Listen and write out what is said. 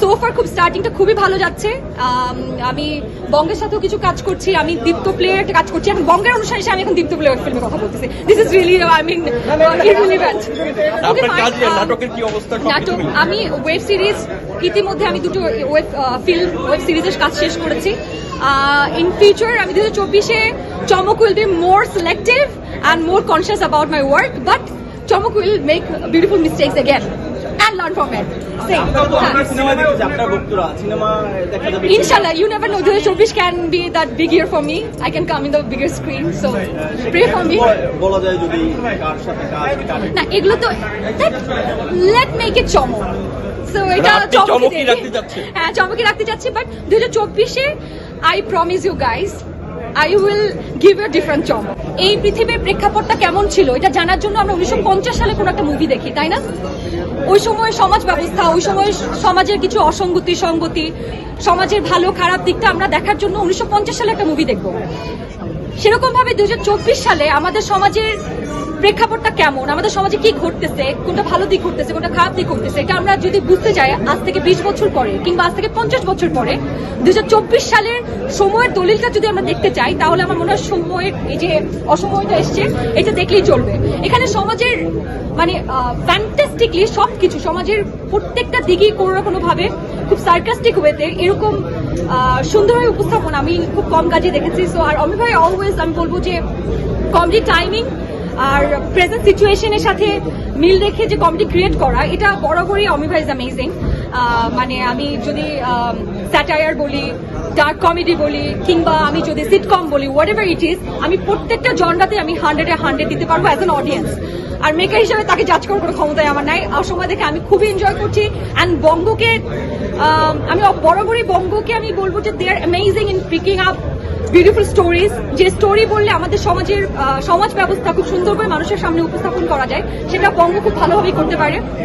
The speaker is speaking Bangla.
সোফার খুব স্টার্টিংটা খুবই ভালো যাচ্ছে। আম, বঙ্গের সাথেও কিছু কাজ করছি আমি দীপ্ত প্লেয়ার একটা কাজ করছি। এখন বঙ্গের অনুষ্ঠানে এসে আমি এখন দীপ্ত প্লেয়ার ফিল্মে কথা বলতেছি। This is really I mean নাটক আমি ওয়েব সিরিজ ইতিমধ্যে আমি দুটো ওয়েব ফিল্ম ওয়েব সিরিজের কাজ শেষ করেছি। ইন ফিউচার আমি দু হাজার চব্বিশে Chamak will be more selective and more conscious about my work but Chamak will make beautiful mistakes again বক্তরা cinema দেখা যাবে Inshallah, you never know. 2024 can be that big year for me. I can come in the bigger screen. So pray for me. না এগুলো তো লেট মেক ইট চমক সো এটা দেবে। রাখতে চাচ্ছেন। হ্যাঁ চমকই রাখতে চাচ্ছি বাট দু হাজার চব্বিশে I promise you guys I will give a different job এই পৃথিবীর প্রেক্ষাপটটা কেমন ছিল? এটা জানার জন্য আমরা উনিশশো পঞ্চাশ সালে কোনো একটা মুভি দেখি, তাই না? ওই সময় সমাজ ব্যবস্থা, ওই সময় সমাজের কিছু অসঙ্গতি, সঙ্গতি, সমাজের ভালো, খারাপ দিকটা আমরা দেখার জন্য উনিশশো পঞ্চাশ সালে একটা মুভি দেখব। সেরকম ভাবে দু সালে আমাদের সমাজের প্রেক্ষাপটটা কেমন? আমাদের সমাজে কি ঘটতেছে? কোনটা ভালো দিক ঘটতেছে, কোনটা খারাপ দিক ঘটতেছে? এটা আমরা যদি বুঝতে যাই, আজ থেকে বিশ বছর পরে কিংবা আজ থেকে পঞ্চাশ বছর পরে দুই হাজার চব্বিশ সালের সময়ের দলিলটা যদি আমরা দেখতে চাই, তাহলে আমার মনে হয় সময়ের, এই যে অসময়টা এসছে, এটা দেখলেই চলবে। এখানে সমাজের মানে ফ্যান্টাস্টিকলি সব কিছু সমাজের প্রত্যেকটা দিকই কোনো না কোনো ভাবে খুব সার্কাস্টিক ওয়েতে এরকম সুন্দরভাবে উপস্থাপন আমি খুব কম কাজে দেখেছি। সো আর অমি ভাই অলওয়েজ আমি বলব যে কমেডি টাইমিং আর প্রেজেন্ট সিচুয়েশনের সাথে মিল রেখে যে কমেডি ক্রিয়েট করা, এটা বরাবরই অমি ভাই ইজ অ্যামেজিং মানে আমি যদি স্যাটায়ার বলি ডার্ক কমেডি বলি, কিংবা আমি যদি সিটকম বলি হোয়াট এভার ইট ইজ আমি প্রত্যেকটা জনরাতে আমি হান্ড্রেডে হান্ড্রেড দিতে পারব অ্যাজ অ্যান অডিয়েন্স আর মেকার হিসেবে তাকে জাজ করার কোনো ক্ষমতাই আমার নাই। আর সময় দেখে আমি খুবই এনজয় করছি। অ্যান্ড বঙ্গকে, আমি বরাবরই বঙ্গকে আমি বলব যে they are amazing in picking up beautiful stories যে স্টোরি বললে আমাদের সমাজের সমাজ ব্যবস্থা খুব সুন্দর করে মানুষের সামনে উপস্থাপন করা যায়, সেটা বঙ্গ খুব ভালোভাবেই করতে পারে।